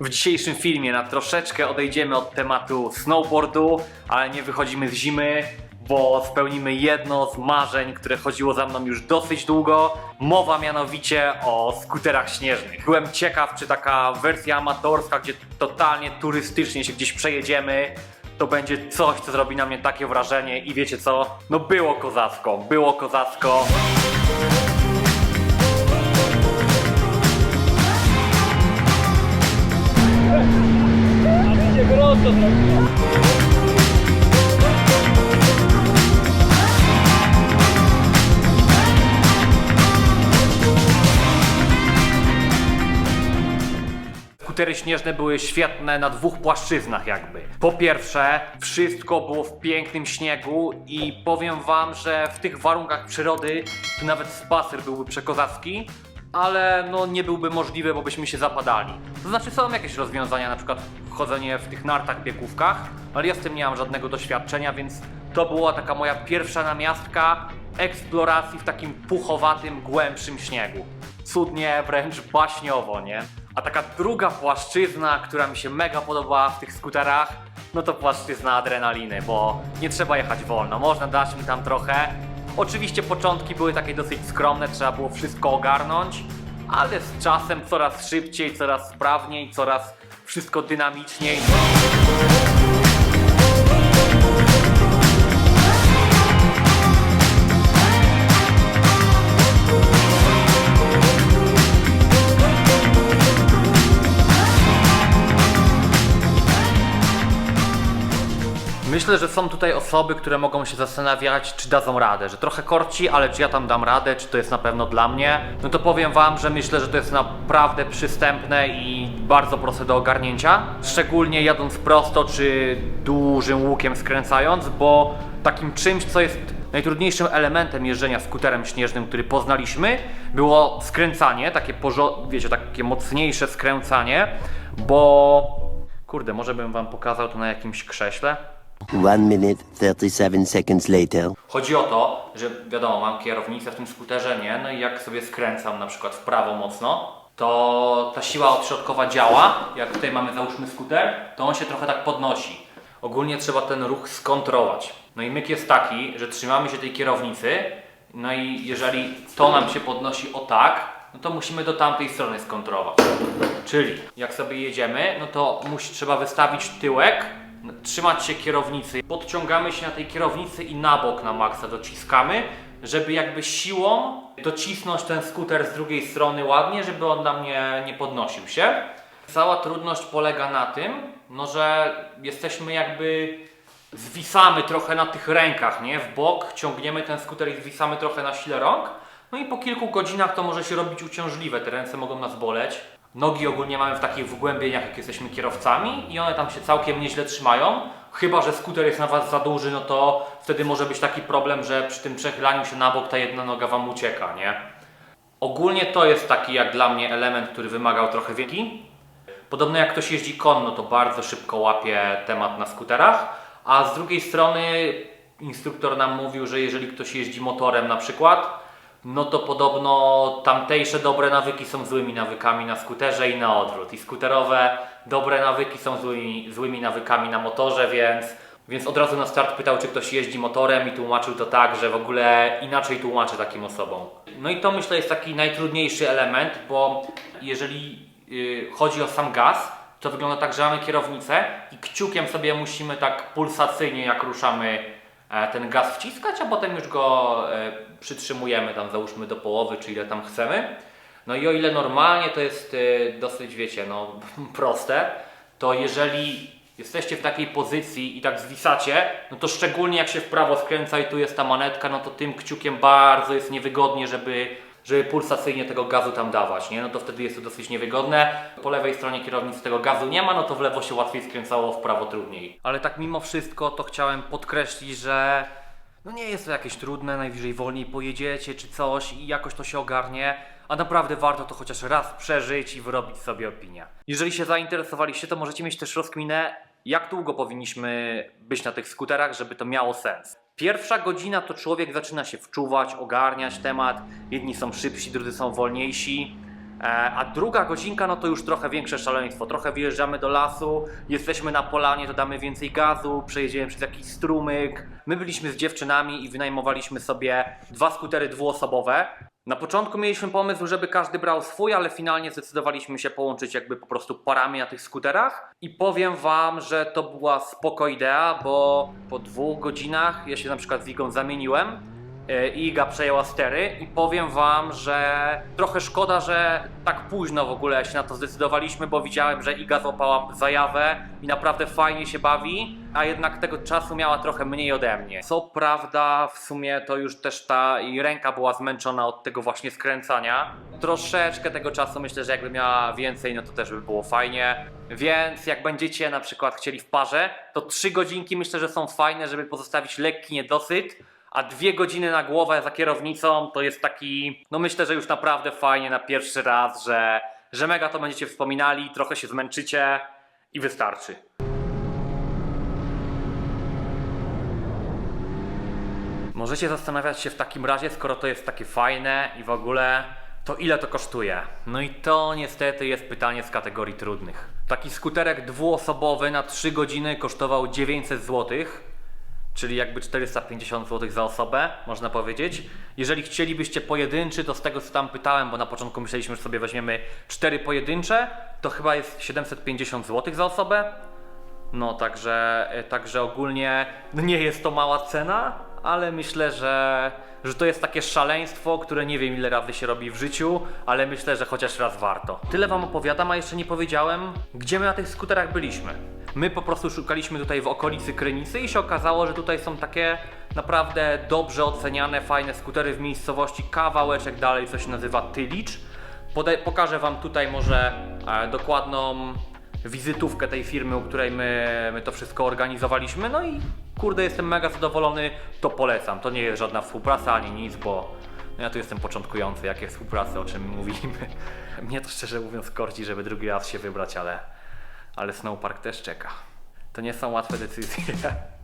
W dzisiejszym filmie na troszeczkę odejdziemy od tematu snowboardu, ale nie wychodzimy z zimy, bo spełnimy jedno z marzeń, które chodziło za mną już dosyć długo. Mowa mianowicie o skuterach śnieżnych. Byłem ciekaw, czy taka wersja amatorska, gdzie totalnie turystycznie się gdzieś przejedziemy, to będzie coś, co zrobi na mnie takie wrażenie i wiecie co? No było kozacko, było kozacko. Skutery śnieżne były świetne na dwóch płaszczyznach jakby. Po pierwsze, wszystko było w pięknym śniegu i powiem wam, że w tych warunkach przyrody to nawet spacer byłby przekozacki, ale no nie byłby możliwy, bo byśmy się zapadali. To znaczy są jakieś rozwiązania, na przykład chodzenie w tych nartach biegówkach, ale ja z tym nie mam żadnego doświadczenia, więc to była taka moja pierwsza namiastka eksploracji w takim puchowatym, głębszym śniegu. Cudnie, wręcz baśniowo, nie? A taka druga płaszczyzna, która mi się mega podobała w tych skuterach, no to płaszczyzna adrenaliny, bo nie trzeba jechać wolno, można dać mi tam trochę. Oczywiście początki były takie dosyć skromne, trzeba było wszystko ogarnąć, ale z czasem coraz szybciej, coraz sprawniej, coraz wszystko dynamiczniej. Myślę, że są tutaj osoby, które mogą się zastanawiać, czy dadzą radę, że trochę korci, ale czy ja tam dam radę, czy to jest na pewno dla mnie. No to powiem Wam, że myślę, że to jest naprawdę przystępne i bardzo proste do ogarnięcia. Szczególnie jadąc prosto, czy dużym łukiem skręcając, bo takim czymś, co jest najtrudniejszym elementem jeżdżenia skuterem śnieżnym, który poznaliśmy, było skręcanie, takie, wiecie, takie mocniejsze skręcanie, bo... Kurde, może bym Wam pokazał to na jakimś krześle. One minute, 37 seconds later. Chodzi o to, że wiadomo, mam kierownicę w tym skuterze, nie? No i jak sobie skręcam na przykład w prawo mocno, to ta siła odśrodkowa działa. Jak tutaj mamy załóżmy skuter, to on się trochę tak podnosi. Ogólnie trzeba ten ruch skontrolować. No i myk jest taki, że trzymamy się tej kierownicy, no i jeżeli to nam się podnosi o tak, no to musimy do tamtej strony skontrolować. Czyli jak sobie jedziemy, no to musi, trzeba wystawić tyłek, trzymać się kierownicy, podciągamy się na tej kierownicy i na bok na maksa dociskamy, żeby jakby siłą docisnąć ten skuter z drugiej strony ładnie, żeby on nam nie, nie podnosił się. Cała trudność polega na tym, no że jesteśmy jakby zwisamy trochę na tych rękach, nie? W bok ciągniemy ten skuter i zwisamy trochę na sile rąk. No i po kilku godzinach to może się robić uciążliwe, te ręce mogą nas boleć. Nogi ogólnie mamy w takich wgłębieniach, jak jesteśmy kierowcami i one tam się całkiem nieźle trzymają. Chyba, że skuter jest na Was za duży, no to wtedy może być taki problem, że przy tym przechylaniu się na bok ta jedna noga Wam ucieka, nie? Ogólnie to jest taki jak dla mnie element, który wymagał trochę wieki. Podobno jak ktoś jeździ konno, to bardzo szybko łapie temat na skuterach, a z drugiej strony instruktor nam mówił, że jeżeli ktoś jeździ motorem na przykład, no to podobno tamtejsze dobre nawyki są złymi nawykami na skuterze i na odwrót. I skuterowe dobre nawyki są złymi, złymi nawykami na motorze, więc, więc od razu na start pytał, czy ktoś jeździ motorem i tłumaczył to tak, że w ogóle inaczej tłumaczy takim osobom. No i to myślę jest taki najtrudniejszy element, bo jeżeli yy, chodzi o sam gaz, to wygląda tak, że mamy kierownicę i kciukiem sobie musimy tak pulsacyjnie, jak ruszamy ten gaz wciskać, a potem już go e, przytrzymujemy tam załóżmy do połowy, czy ile tam chcemy. No i o ile normalnie to jest e, dosyć, wiecie, no proste, to jeżeli jesteście w takiej pozycji i tak zwisacie, no to szczególnie jak się w prawo skręca i tu jest ta manetka, no to tym kciukiem bardzo jest niewygodnie, żeby żeby pulsacyjnie tego gazu tam dawać, nie? No to wtedy jest to dosyć niewygodne. Po lewej stronie kierownicy tego gazu nie ma, no to w lewo się łatwiej skręcało, w prawo trudniej. Ale tak mimo wszystko to chciałem podkreślić, że no nie jest to jakieś trudne, najwyżej wolniej pojedziecie czy coś i jakoś to się ogarnie, a naprawdę warto to chociaż raz przeżyć i wyrobić sobie opinię. Jeżeli się zainteresowaliście, to możecie mieć też rozkminę, jak długo powinniśmy być na tych skuterach, żeby to miało sens. Pierwsza godzina to człowiek zaczyna się wczuwać, ogarniać temat. Jedni są szybsi, drudzy są wolniejsi. E, a druga godzinka, no to już trochę większe szaleństwo. Trochę wyjeżdżamy do lasu, jesteśmy na polanie, to damy więcej gazu, przejedziemy przez jakiś strumyk. My byliśmy z dziewczynami i wynajmowaliśmy sobie dwa skutery dwuosobowe. Na początku mieliśmy pomysł, żeby każdy brał swój, ale finalnie zdecydowaliśmy się połączyć jakby po prostu parami na tych skuterach. I powiem wam, że to była spoko idea, bo po dwóch godzinach ja się na przykład z Igą zamieniłem e, i Iga przejęła stery i powiem wam, że trochę szkoda, że tak późno w ogóle się na to zdecydowaliśmy, bo widziałem, że Iga złapała zajawę i naprawdę fajnie się bawi, a jednak tego czasu miała trochę mniej ode mnie. Co prawda w sumie to już też ta jej ręka była zmęczona od tego właśnie skręcania. Troszeczkę tego czasu myślę, że jakby miała więcej, no to też by było fajnie. Więc jak będziecie na przykład chcieli w parze, to trzy godzinki myślę, że są fajne, żeby pozostawić lekki niedosyt, a dwie godziny na głowę za kierownicą to jest taki, no myślę, że już naprawdę fajnie na pierwszy raz, że, że mega to będziecie wspominali, trochę się zmęczycie i wystarczy. Możecie zastanawiać się w takim razie, skoro to jest takie fajne i w ogóle, to ile to kosztuje? No i to niestety jest pytanie z kategorii trudnych. Taki skuterek dwuosobowy na 3 godziny kosztował 900 zł, czyli jakby 450 zł za osobę, można powiedzieć. Jeżeli chcielibyście pojedynczy, to z tego co tam pytałem, bo na początku myśleliśmy, że sobie weźmiemy 4 pojedyncze, to chyba jest 750 zł za osobę. No także, e, także ogólnie no nie jest to mała cena, ale myślę, że, że to jest takie szaleństwo, które nie wiem ile razy się robi w życiu, ale myślę, że chociaż raz warto. Tyle wam opowiadam, a jeszcze nie powiedziałem, gdzie my na tych skuterach byliśmy. My po prostu szukaliśmy tutaj w okolicy Krynicy i się okazało, że tutaj są takie naprawdę dobrze oceniane, fajne skutery w miejscowości, kawałeczek dalej, co się nazywa Tylicz. Podaj, pokażę Wam tutaj może e, dokładną wizytówkę tej firmy, u której my, my to wszystko organizowaliśmy. No i kurde, jestem mega zadowolony, to polecam. To nie jest żadna współpraca ani nic, bo no ja tu jestem początkujący, jakie współpracy, o czym mówimy. Mnie to szczerze mówiąc korci, żeby drugi raz się wybrać, ale, ale Snowpark też czeka. To nie są łatwe decyzje.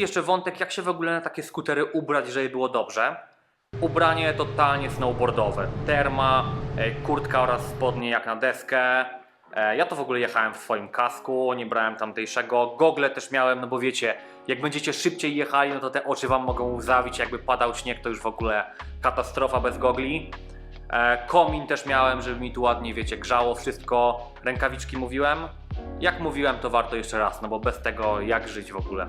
Jeszcze wątek, jak się w ogóle na takie skutery ubrać, żeby było dobrze. Ubranie totalnie snowboardowe. Terma, e, kurtka oraz spodnie jak na deskę. E, Ja to w ogóle jechałem w swoim kasku, nie brałem tamtejszego. Gogle też miałem, no bo wiecie, jak będziecie szybciej jechali, no to te oczy wam mogą łzawić. Jakby padał śnieg, to już w ogóle katastrofa bez gogli. E, Komin też miałem, żeby mi tu ładnie, wiecie, grzało wszystko. Rękawiczki mówiłem. Jak mówiłem, to warto jeszcze raz, no bo bez tego jak żyć w ogóle.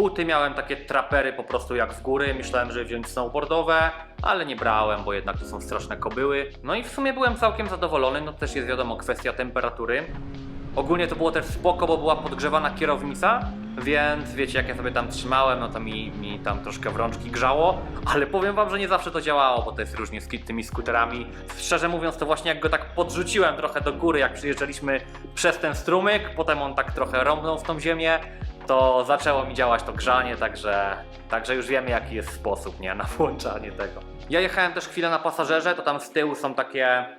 Buty miałem takie trapery po prostu jak w góry. Myślałem, że wziąć snowboardowe, ale nie brałem, bo jednak to są straszne kobyły. No i w sumie byłem całkiem zadowolony, no też jest wiadomo kwestia temperatury. Ogólnie to było też spoko, bo była podgrzewana kierownica, więc wiecie, jak ja sobie tam trzymałem, no to mi, mi tam troszkę w rączki grzało, ale powiem wam, że nie zawsze to działało, bo to jest różnie z tymi skuterami. Szczerze mówiąc, to właśnie jak go tak podrzuciłem trochę do góry, jak przyjeżdżaliśmy przez ten strumyk, potem on tak trochę rąbnął w tą ziemię, to zaczęło mi działać to grzanie, także, także już wiemy jaki jest sposób, nie, na włączanie tego. Ja jechałem też chwilę na pasażerze, to tam z tyłu są takie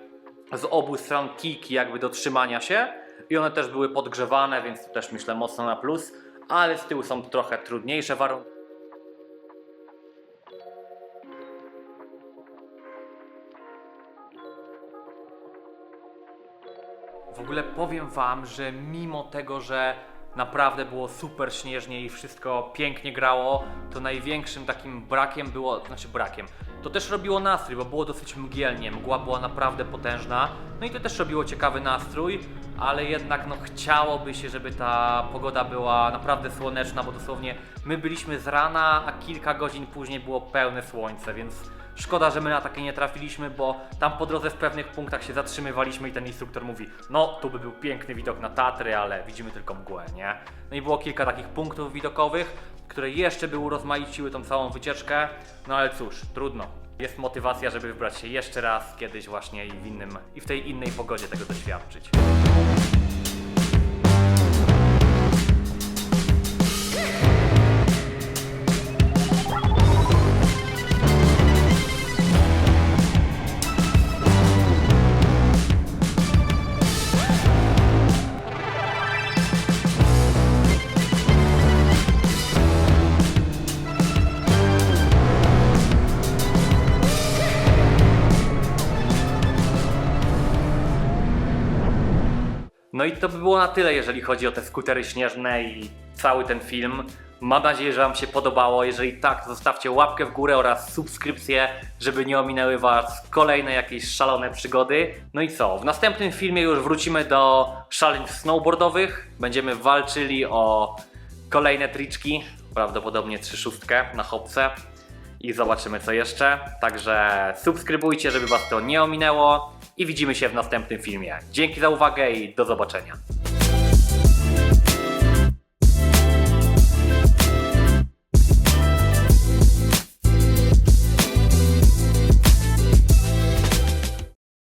z obu stron kijki jakby do trzymania się i one też były podgrzewane, więc to też myślę mocno na plus, ale z tyłu są trochę trudniejsze warunki. W ogóle powiem Wam, że mimo tego, że naprawdę było super śnieżnie i wszystko pięknie grało, to największym takim brakiem było, znaczy brakiem, to też robiło nastrój, bo było dosyć mgielnie, mgła była naprawdę potężna, no i to też robiło ciekawy nastrój, ale jednak no chciałoby się, żeby ta pogoda była naprawdę słoneczna, bo dosłownie my byliśmy z rana, a kilka godzin później było pełne słońce, więc Szkoda, że my na takie nie trafiliśmy, bo tam po drodze w pewnych punktach się zatrzymywaliśmy i ten instruktor mówi, no tu by był piękny widok na Tatry, ale widzimy tylko mgłę, nie? No i było kilka takich punktów widokowych, które jeszcze by urozmaiciły tą całą wycieczkę, no ale cóż, trudno. Jest motywacja, żeby wybrać się jeszcze raz, kiedyś właśnie i w innym, i w tej innej pogodzie tego doświadczyć. No i to by było na tyle, jeżeli chodzi o te skutery śnieżne i cały ten film. Mam nadzieję, że Wam się podobało. Jeżeli tak, to zostawcie łapkę w górę oraz subskrypcję, żeby nie ominęły Was kolejne jakieś szalone przygody. No i co? W następnym filmie już wrócimy do szaleń snowboardowych. Będziemy walczyli o kolejne triczki, prawdopodobnie trzy szóstkę na hopce i zobaczymy co jeszcze. Także subskrybujcie, żeby Was to nie ominęło i widzimy się w następnym filmie. Dzięki za uwagę i do zobaczenia.